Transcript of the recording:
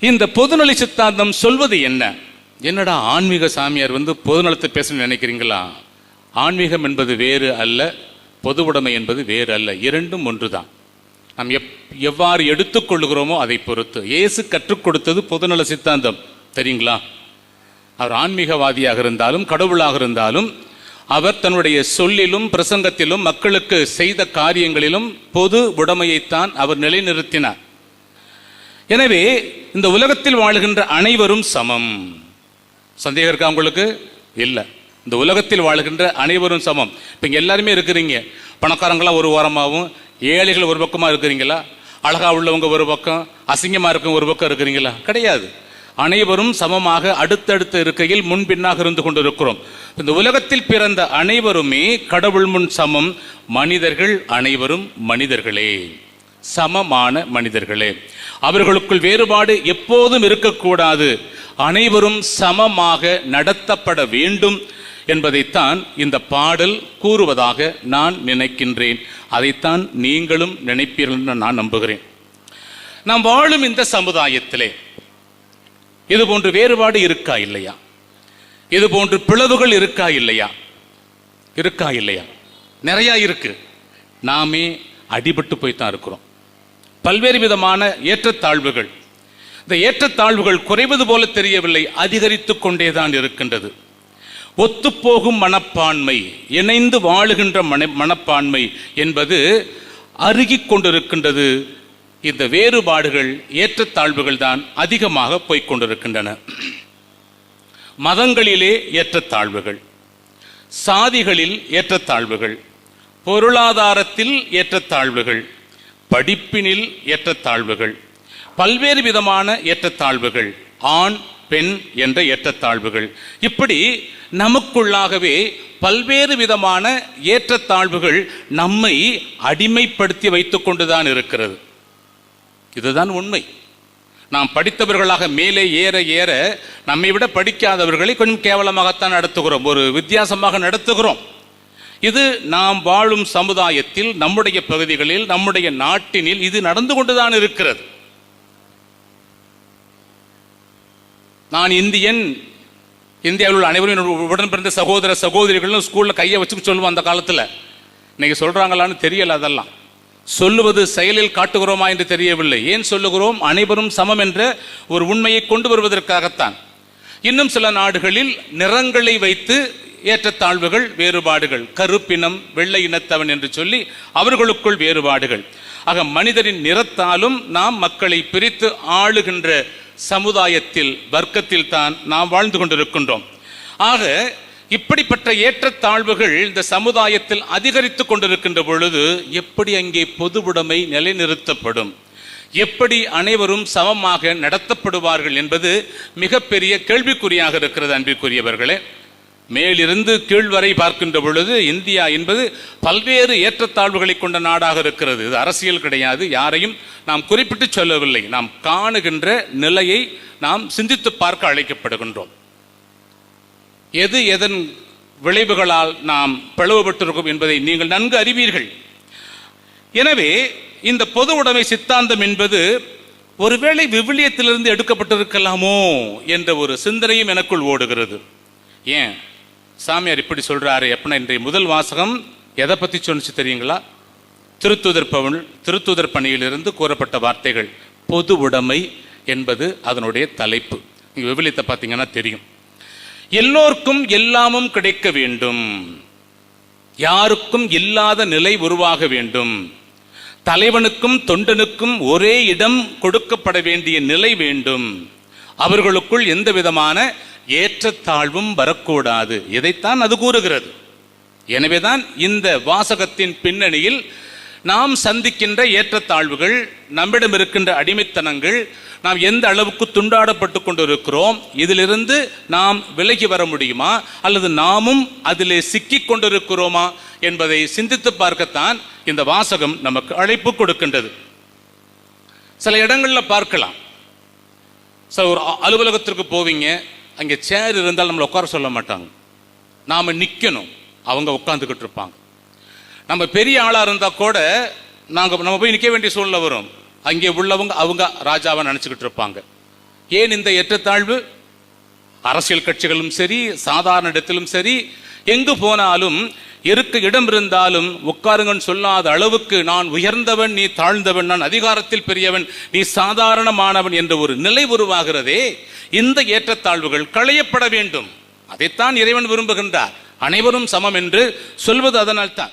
இந்த பொதுநல சித்தாந்தம் சொல்வது என்ன? என்னடா ஆன்மீக சாமியார் வந்து பொதுநலத்தை பேசணும்னு நினைக்கிறீங்களா? ஆன்மீகம் என்பது வேறு அல்ல பொது உடைமை என்பது வேறு அல்ல. இரண்டும் ஒன்றுதான். நாம் எப் எவ்வாறு எடுத்துக்கொள்கிறோமோ அதை பொறுத்து. இயேசு கற்றுக் கொடுத்தது பொதுநல சித்தாந்தம். தெரியுங்களா? அவர் ஆன்மீகவாதியாக இருந்தாலும் கடவுளாக இருந்தாலும் அவர் தன்னுடைய சொல்லிலும் பிரசங்கத்திலும் மக்களுக்கு செய்த காரியங்களிலும் பொது உடைமையைத்தான் அவர் நிலைநிறுத்தினார். எனவே இந்த உலகத்தில் வாழுகின்ற அனைவரும் சமம். சந்தேகம் இருக்கா உங்களுக்கு? இல்லை. இந்த உலகத்தில் வாழுகின்ற அனைவரும் சமம். இப்போ இங்கே எல்லாருமே இருக்கிறீங்க. பணக்காரங்களாம் ஒரு ஓரமாகவும் ஏழைகள் ஒரு பக்கமாக இருக்கிறீங்களா? அழகா உள்ளவங்க ஒரு பக்கம் அசிங்கமாக இருக்கவங்க ஒரு பக்கம் இருக்கிறீங்களா? கிடையாது. அனைவரும் சமமாக அடுத்தடுத்த இருக்கையில் முன்பின்னாக இருந்து கொண்டிருக்கிறோம். இந்த உலகத்தில் பிறந்த அனைவருமே கடவுள் முன் சமம். மனிதர்கள் அனைவரும் மனிதர்களே. சமமான மனிதர்களே. அவர்களுக்குள் வேறுபாடு எப்போதும் இருக்கக்கூடாது. அனைவரும் சமமாக நடத்தப்பட வேண்டும் என்பதைத்தான் இந்த பாடல் கூறுவதாக நான் நினைக்கின்றேன். அதைத்தான் நீங்களும் நினைப்பீர்கள் என்று நான் நம்புகிறேன். நாம் வாழும் இந்த சமுதாயத்திலே இது போன்று வேறுபாடு இருக்கா இல்லையா? இது போன்று பிளவுகள் இருக்கா இல்லையா? இருக்கா இல்லையா? நிறையா இருக்கு. நாமே அடிபட்டு போய் தான் இருக்கிறோம். பல்வேறு விதமான ஏற்றத்தாழ்வுகள். இந்த ஏற்றத்தாழ்வுகள் குறைவது போல தெரியவில்லை அதிகரித்து கொண்டேதான் இருக்கின்றது. ஒத்துப்போகும் மனப்பான்மை இணைந்து வாழுகின்ற மன மனப்பான்மை என்பது அருகிக் கொண்டிருக்கின்றது. இந்த வேறுபாடுகள் ஏற்றத்தாழ்வுகள் தான் அதிகமாக போய்க் கொண்டிருக்கின்றன. மதங்களிலே ஏற்றத்தாழ்வுகள் சாதிகளில் ஏற்றத்தாழ்வுகள் பொருளாதாரத்தில் ஏற்றத்தாழ்வுகள் படிப்பினில் ஏற்றத்தாழ்வுகள். பல்வேறு விதமான ஏற்றத்தாழ்வுகள். ஆண் பெண் என்ற ஏற்றத்தாழ்வுகள். இப்படி நமக்குள்ளாகவே பல்வேறு விதமான ஏற்றத்தாழ்வுகள் நம்மை அடிமைப்படுத்தி வைத்துக் கொண்டுதான் இருக்கிறது. இதுதான் உண்மை. நாம் படித்தவர்களாக மேலே ஏற ஏற நம்மை விட படிக்காதவர்களை கொஞ்சம் கேவலமாகத்தான் நடத்துகிறோம். ஒரு வித்தியாசமாக நடத்துகிறோம். இது நாம் வாழும் சமுதாயத்தில் நம்முடைய பகுதிகளில் நம்முடைய நாட்டினில் இது நடந்து கொண்டுதான் இருக்கிறது. நான் இந்தியன் இந்தியாவில் உள்ள அனைவரும் உடன் பிறந்த சகோதர சகோதரிகளும் ஸ்கூல்ல கையை வச்சு சொல்லுவோம் அந்த காலத்துல. இன்னைக்கு சொல்றாங்களான்னு தெரியல அதெல்லாம். சொல்லுவது செயலில் காட்டுகிறோமா என்று தெரியவில்லை. ஏன் சொல்லுகிறோம்? அனைவரும் சமம் என்ற ஒரு உண்மையை கொண்டு வருவதற்காகத்தான். இன்னும் சில நாடுகளில் நிறங்களை வைத்து ஏற்றத்தாழ்வுகள் வேறுபாடுகள். கருப்பினம் வெள்ளை இனத்தவன் என்று சொல்லி அவர்களுக்குள் வேறுபாடுகள். ஆக மனிதரின் நிறத்தாலும் நாம் மக்களை பிரித்து ஆளுகின்ற சமுதாயத்தில் வர்க்கத்தில் தான் நாம் வாழ்ந்து கொண்டிருக்கின்றோம். ஆக இப்படிப்பட்ட ஏற்றத்தாழ்வுகள் இந்த சமுதாயத்தில் அதிகரித்து கொண்டிருக்கின்ற பொழுது எப்படி அங்கே பொதுவுடைமை நிலைநிறுத்தப்படும்? எப்படி அனைவரும் சமமாக நடத்தப்படுவார்கள் என்பது மிகப்பெரிய கேள்விக்குறியாக இருக்கிறது அன்பிற்குரியவர்களே. மேலிருந்து கீழ் வரை பார்க்கின்ற பொழுது இந்தியா என்பது பல்வேறு ஏற்றத்தாழ்வுகளை கொண்ட நாடாக இருக்கிறது. இது அரசியல் கிடையாது. யாரையும் நாம் குறிப்பிட்டு சொல்லவில்லை. நாம் காணுகின்ற நிலையை நாம் சிந்தித்து பார்க்க அழைக்கப்படுகின்றோம். எது எதன் விளைவுகளால் நாம் பிளவுபட்டிருக்கும் என்பதை நீங்கள் நன்கு அறிவீர்கள். எனவே இந்த பொது உடைமை சித்தாந்தம் என்பது ஒருவேளை விவிலியத்திலிருந்து எடுக்கப்பட்டிருக்கலாமோ என்ற ஒரு சிந்தனையும் எனக்குள் ஓடுகிறது. ஏன்? சாமியார் இப்படி சொல்றாரு எப்படின்னா இன்றைய முதல் வாசகம் எதை பத்தி சொன்னிச்சு தெரியுங்களா? திருத்துதர் பவன் திருத்துதர் பணியிலிருந்து கூறப்பட்ட வார்த்தைகள் பொது உடைமை என்பது அதனுடைய தலைப்பு. நீங்க விவிலியத்தை பார்த்தீங்கன்னா தெரியும். எல்லோருக்கும் எல்லாமும் கிடைக்க வேண்டும். யாருக்கும் இல்லாத நிலை உருவாக வேண்டும். தலைவனுக்கும் தொண்டனுக்கும் ஒரே இடம் கொடுக்கப்பட வேண்டிய நிலை வேண்டும். அவர்களுக்குள் எந்த விதமான ஏற்றத்தாழ்வும் வரக்கூடாது. இதைத்தான் அது கூறுகிறது? எனவேதான் இந்த வாசகத்தின் பின்னணியில் நாம் சந்திக்கின்ற ஏற்றத்தாழ்வுகள் நம்மிடம் இருக்கின்ற அடிமைத்தனங்கள் நாம் எந்த அளவுக்கு துண்டாடப்பட்டு கொண்டிருக்கிறோம் இதிலிருந்து நாம் விலகி வர முடியுமா? அல்லது நாமும் அதிலே சிக்கிக் கொண்டிருக்கிறோமா? என்பதை சிந்தித்து பார்க்கத்தான் இந்த வாசகம் நமக்கு அழைப்பு கொடுக்கின்றது. சில இடங்களில் பார்க்கலாம். சார் ஒரு அ- அலுவலகத்திற்கு போவீங்க அங்கே சேர் இருந்தால் நம்மளை உட்கார சொல்ல மாட்டாங்க. நாம் நிற்கணும் அவங்க உட்காந்துக்கிட்டு இருப்பாங்க. நம்ம பெரிய ஆளாக இருந்தால் கூட நாங்கள் நம்ம போய் நிற்க வேண்டிய சூழ்நிலை வரும். அங்கே உள்ளவங்க அவங்க ராஜாவை நினச்சிக்கிட்டு இருப்பாங்க. ஏன் இந்த ஏற்றத்தாழ்வு? அரசியல் கட்சிகளும் சரி சாதாரண இடத்திலும் சரி எங்கு போனாலும் இருக்க இடம் இருந்தாலும் உட்காருங்கன்னு சொல்லாத அளவுக்கு நான் உயர்ந்தவன் நீ தாழ்ந்தவன் நான் அதிகாரத்தில் பெரியவன் நீ சாதாரணமானவன் என்ற ஒரு நிலை உருவாகிறதே. இந்த ஏற்றத்தாழ்வுகள் களையப்பட வேண்டும். அதைத்தான் இறைவன் விரும்புகின்றார். அனைவரும் சமம் என்று சொல்வது அதனால்தான்.